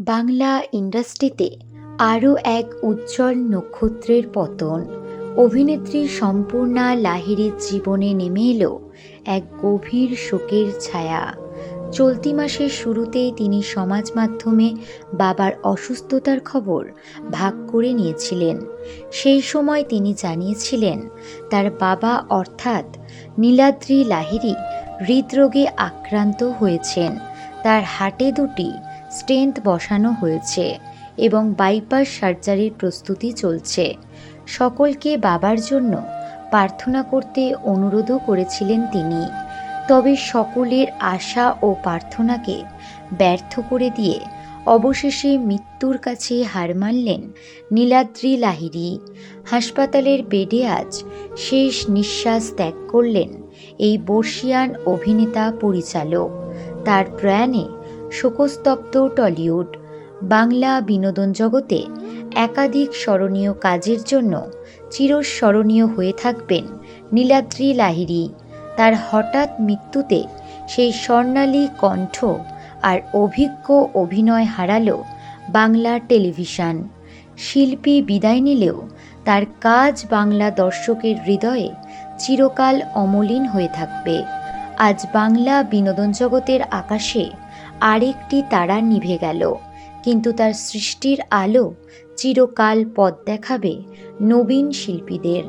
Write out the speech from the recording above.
বাংলা ইন্ডাস্ট্রিতে আরও এক উজ্জ্বল নক্ষত্রের পতন। অভিনেত্রী সম্পূর্ণা লাহিড়ীর জীবনে নেমে এলো এক গভীর শোকের ছায়া। চলতি মাসের শুরুতেই তিনি সমাজ মাধ্যমে বাবার অসুস্থতার খবর ভাগ করে নিয়েছিলেন। সেই সময় তিনি জানিয়েছিলেন, তার বাবা অর্থাৎ নীলাদ্রি লাহিড়ী হৃদরোগে আক্রান্ত হয়েছেন। তার হাটে দুটি স্টেন্ট বসানো হয়েছে এবং বাইপাস সার্জারির প্রস্তুতি চলছে। সকলকে বাবার জন্য প্রার্থনা করতে অনুরোধও করেছিলেন তিনি। তবে সকলের আশা ও প্রার্থনাকে ব্যর্থ করে দিয়ে অবশেষে মৃত্যুর কাছে হার মানলেন নীলাদ্রি লাহিড়ী। হাসপাতালের বেডে আজ শেষ নিঃশ্বাস ত্যাগ করলেন এই বর্ষিয়ান অভিনেতা পরিচালক। তার প্রয়াণে শোকস্তব্ধ টলিউড, বাংলা বিনোদন জগতে একাধিক স্মরণীয় কাজের জন্য চিরস্মরণীয় হয়ে থাকবেন নীলাদ্রি লাহিড়ী। তার হঠাৎ মৃত্যুতে সেই স্বর্ণালী কণ্ঠ আর অভিজ্ঞ অভিনয় হারালো বাংলা টেলিভিশন। শিল্পী বিদায় নিলেও তার কাজ বাংলা দর্শকের হৃদয়ে চিরকাল অমলিন হয়ে থাকবে। আজ বাংলা বিনোদন জগতের আকাশে আরেকটি তারা নিভে গেল। কিন্তু তার সৃষ্টির আলো চিরকাল পথ দেখাবে নবীন শিল্পীদের।